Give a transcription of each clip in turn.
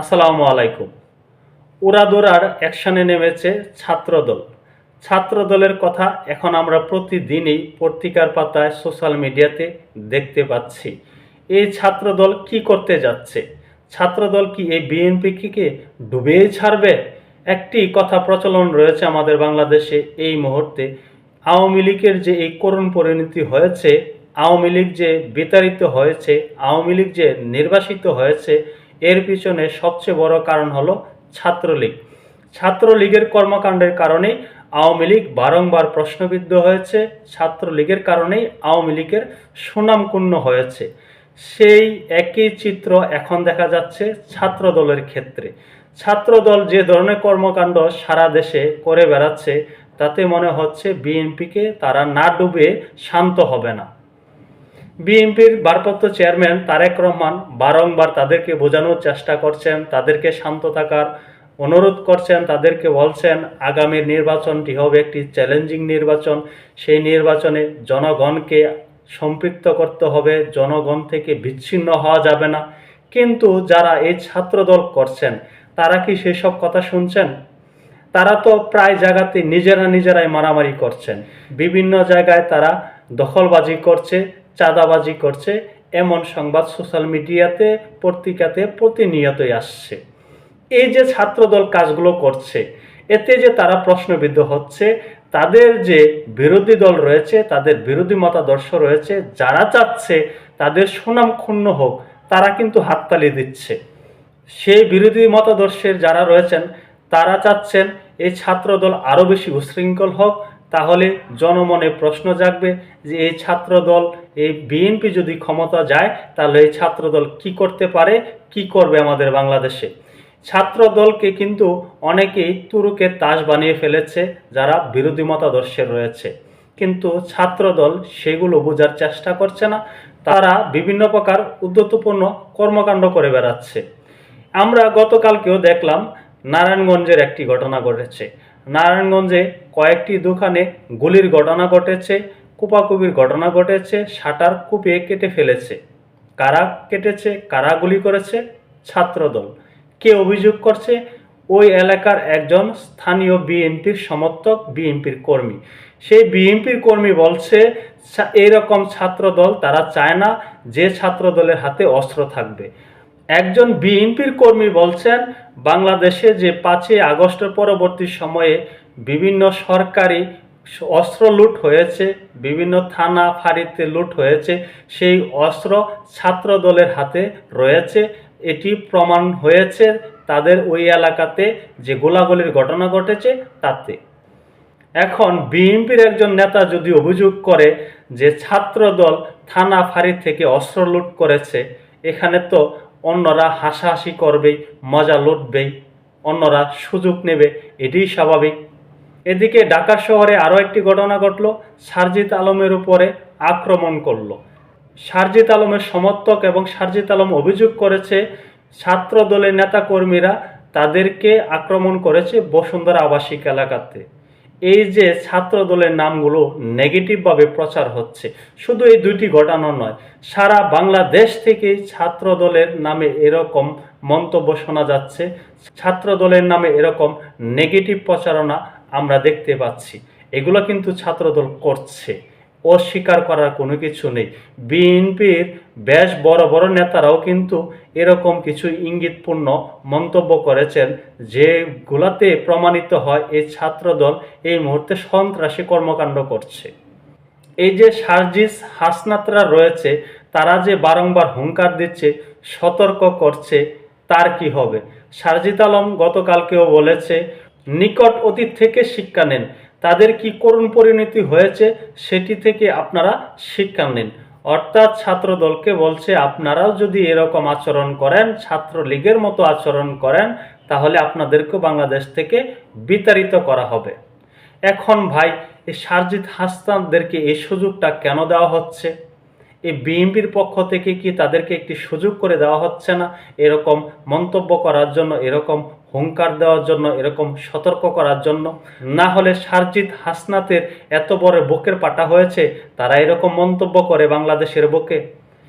আসসালামু আলাইকুম। উড়াদোড়ার অ্যাকশনে নেমেছে ছাত্রদল। ছাত্রদলের কথা এখন আমরা প্রতিদিনই পত্রিকার পাতায়, সোশ্যাল মিডিয়াতে দেখতে পাচ্ছি। এই ছাত্রদল কি করতে যাচ্ছে? ছাত্রদল কি এই বিএনপিকে ডুবিয়ে ছাড়বে? একটি কথা প্রচলন রয়েছে আমাদের বাংলাদেশে এই মুহূর্তে। আওয়ামী লীগের যে এই করুণ পরিণতি হয়েছে, আওয়ামী লীগ যে বিতাড়িত হয়েছে, আওয়ামী লীগ যে নির্বাসিত হয়েছে এর পিছনে সবচেয়ে বড় কারণ হলো ছাত্রলীগ। ছাত্রলীগের কর্মকাণ্ডের কারণেই আওয়ামী লীগ বারংবার প্রশ্নবিদ্ধ হয়েছে। ছাত্রলীগের কারণেই আওয়ামী লীগের সুনামকুণ্ণ হয়েছে। সেই একই চিত্র এখন দেখা যাচ্ছে ছাত্রদলের ক্ষেত্রে। ছাত্রদল যে ধরনের কর্মকাণ্ড সারা দেশে করে বেড়াচ্ছে, তাতে মনে হচ্ছে বিএনপিকে তারা না ডুবে শান্ত হবে না। বিএনপির ভারপ্রাপ্ত চেয়ারম্যান তারেক রহমান বারংবার তাদেরকে বোঝানোর চেষ্টা করছেন, তাদেরকে শান্ত থাকার অনুরোধ করছেন, তাদেরকে বলছেন, আগামী নির্বাচনটি হবে একটি চ্যালেঞ্জিং নির্বাচন। সেই নির্বাচনে জনগণকে সম্পৃক্ত করতে হবে, জনগণ থেকে বিচ্ছিন্ন হওয়া যাবে না। কিন্তু যারা এই ছাত্রদল করছেন, তারা কি সেসব কথা শুনছেন? তারা তো প্রায় জায়গাতে নিজেরা নিজেরাই মারামারি করছেন। বিভিন্ন জায়গায় তারা দখলবাজি করছে চাঁদাবাজি করছে, এমন সংবাদ সোশ্যাল মিডিয়াতে, পত্রিকাতে প্রতিনিয়তই আসছে। এই যে ছাত্রদল কাজগুলো করছে, এতে যে তারা প্রশ্নবিদ্ধ হচ্ছে, তাদের যে বিরোধী দল রয়েছে, তাদের বিরোধী মতাদর্শ রয়েছে, যারা চাচ্ছে তাদের সুনাম ক্ষুণ্ণ হোক, তারা কিন্তু হাততালি দিচ্ছে। সেই বিরোধী মতাদর্শের যারা রয়েছেন, তারা চাচ্ছেন এই ছাত্রদল আরও বেশি উশৃঙ্খল হোক, তাহলে জনমনে প্রশ্ন জাগবে যে এই ছাত্রদল এই বিএনপি যদি ক্ষমতা যায়, তাহলে এই ছাত্রদল কি করতে পারে? কি করবে আমাদের বাংলাদেশে? ছাত্রদলকে কিন্তু অনেকেই তুরুকে তাস বানিয়ে ফেলেছে, যারা বিরোধী মতাদর্শে রয়েছে। কিন্তু ছাত্রদল সেগুলো বোঝার চেষ্টা করছে না। তারা বিভিন্ন প্রকার উদ্যতপূর্ণ কর্মকাণ্ড করে বেড়াচ্ছে। আমরা গতকালকেও দেখলাম, নারায়ণগঞ্জের একটি ঘটনা ঘটেছে। নারায়ণগঞ্জে কয়েকটি দোকানে গুলির ঘটনা ঘটেছে। কুপাকুপির ঘটনা ঘটেছে শাটার কুপিয়ে কেটে ফেলেছে। কারা কেটেছে, কারা গুলি করেছে? ছাত্রদল। কে অভিযোগ করছে? ওই এলাকার একজন স্থানীয় বিএনপির সমর্থক, বিএনপির কর্মী। সেই বিএনপির কর্মী বলছে এইরকম ছাত্রদল তারা চায় না, যে ছাত্রদলের হাতে অস্ত্র থাকবে। একজন বিএনপির কর্মী বলছেন, বাংলাদেশে যে পাঁচই আগস্টের পরবর্তী সময়ে বিভিন্ন সরকারি অস্ত্র লুট হয়েছে, বিভিন্ন থানা ফাঁড়িতে লুট হয়েছে, সেই অস্ত্র ছাত্র দলের হাতে রয়েছে। এটি প্রমাণ হয়েছে তাদের ওই এলাকাতে যে গোলাগুলির ঘটনা ঘটেছে তাতে। এখন বিএনপির একজন নেতা যদি অভিযোগ করে যে ছাত্রদল থানা ফাঁড়ি থেকে অস্ত্র লুট করেছে, এখানে তো অন্যরা হাসাহাসি করবেই, মজা লুটবেই, অন্যরা সুযোগ নেবে, এটিই স্বাভাবিক। এদিকে ঢাকা শহরে আরও একটি ঘটনা ঘটল। সারজিৎ আলমের উপরে আক্রমণ করল। সারজিৎ আলমের সমর্থক এবং সারজিৎ আলম অভিযোগ করেছে ছাত্র দলের নেতাকর্মীরা তাদেরকে আক্রমণ করেছে বসুন্ধরা আবাসিক এলাকাতে। এই যে ছাত্র দলের নামগুলো নেগেটিভভাবে প্রচার হচ্ছে, শুধু এই দুইটি ঘটনা নয়, সারা বাংলাদেশ থেকে ছাত্র দলের নামে এরকম মন্তব্য শোনা যাচ্ছে। ছাত্র দলের নামে এরকম নেগেটিভ প্রচারণা আমরা দেখতে পাচ্ছি। এগুলো কিন্তু ছাত্রদল করছে। অস্বীকার করার কোনো কিছু নেই। বিএনপির বেশ বড় বড় নেতারাও কিন্তু এরকম কিছু ইঙ্গিতপূর্ণ মন্তব্য করেছেন যেগুলাতে প্রমাণিত হয় এই ছাত্রদল এই মুহূর্তে সন্ত্রাসী কর্মকাণ্ড করছে। এই যে সার্জিস হাসনাতরা রয়েছে, তারা যে বারংবার হুঙ্কার দিচ্ছে, সতর্ক করছে, তার কি হবে? সারজিত আলম গতকালকেও বলেছে নিকট অতীত থেকে শিক্ষা নেন। তাদের কি করুণ পরিণতি হয়েছে সেটি থেকে আপনারা শিক্ষা নেন। অর্থাৎ ছাত্র দলকে বলছে, আপনারাও যদি এরকম আচরণ করেন ছাত্র লীগের মতো আচরণ করেন, তাহলে আপনাদেরকে বাংলাদেশ থেকে বিতাড়িত করা হবে। এখন ভাই, এই সারজিৎ হাসনানদেরকে এই সুযোগটা কেন দেওয়া হচ্ছে? এই বিএনপির পক্ষ থেকে কি তাদেরকে একটি সুযোগ করে দেওয়া হচ্ছে না? এরকম মন্তব্য করার জন্য, এরকম হুঙ্কার দেওয়ার জন্য, এরকম সতর্ক করার জন্য? না হলে সারজিৎ হাসনাতের এত বড় বুকের পাটা হয়েছে, তারা এরকম মন্তব্য করে বাংলাদেশের বুকে?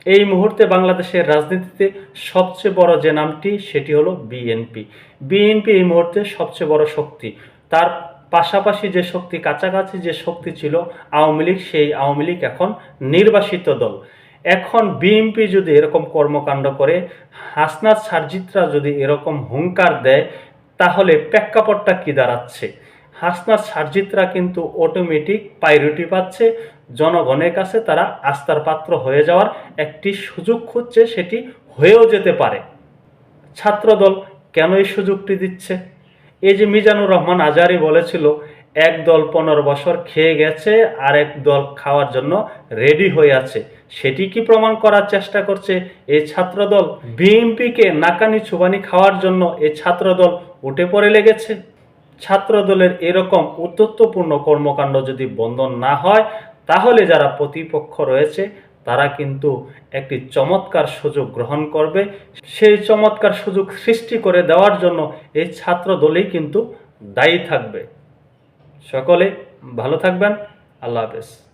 এই মুহূর্তে বাংলাদেশের রাজনীতিতে সবচেয়ে বড় যে নামটি, সেটি হলো বিএনপি। বিএনপি এই মুহূর্তে সবচেয়ে বড় শক্তি। তার পাশাপাশি যে শক্তি কাছাকাছি যে শক্তি ছিল, আওয়ামী লীগ, সেই আওয়ামী লীগ এখন নির্বাসিত দল। এখন বিএনপি যদি এরকম কর্মকাণ্ড করে, হাসনাত সারজিত্রা যদি এরকম হুঙ্কার দেয়, তাহলে প্রেক্ষাপটটা কি দাঁড়াচ্ছে? হাসনাত সারজিত্রা কিন্তু অটোমেটিক পাইরুটি পাচ্ছে, জনগণের কাছে তারা আস্থার পাত্র হয়ে যাওয়ার একটি সুযোগ খুঁজছে, সেটি হয়েও যেতে পারে। ছাত্রদল কেন এই সুযোগটি দিচ্ছে? এই যে মিজানুর রহমান আজারি বলেছিল, এক দল পনেরো বছর খেয়ে গেছে আর এক দল খাওয়ার জন্য রেডি হয়ে আছে। সেটি কি প্রমাণ করার চেষ্টা করছে এই ছাত্রদল? বিএনপিকে নাকানি চুবানি খাওয়ার জন্য এই ছাত্রদল উঠে পড়ে লেগেছে। ছাত্রদলের এরকম উদ্ধত্তপূর্ণ কর্মকাণ্ড যদি বন্ধ না হয়, তাহলে যারা প্রতিপক্ষ রয়েছে তারা কিন্তু একটি চমৎকার সুযোগ গ্রহণ করবে। সেই চমৎকার সুযোগ সৃষ্টি করে দেওয়ার জন্য এই ছাত্র দলেই কিন্তু দায়ী থাকবে। সকলে ভালো থাকবেন। আল্লাহ হাফেজ।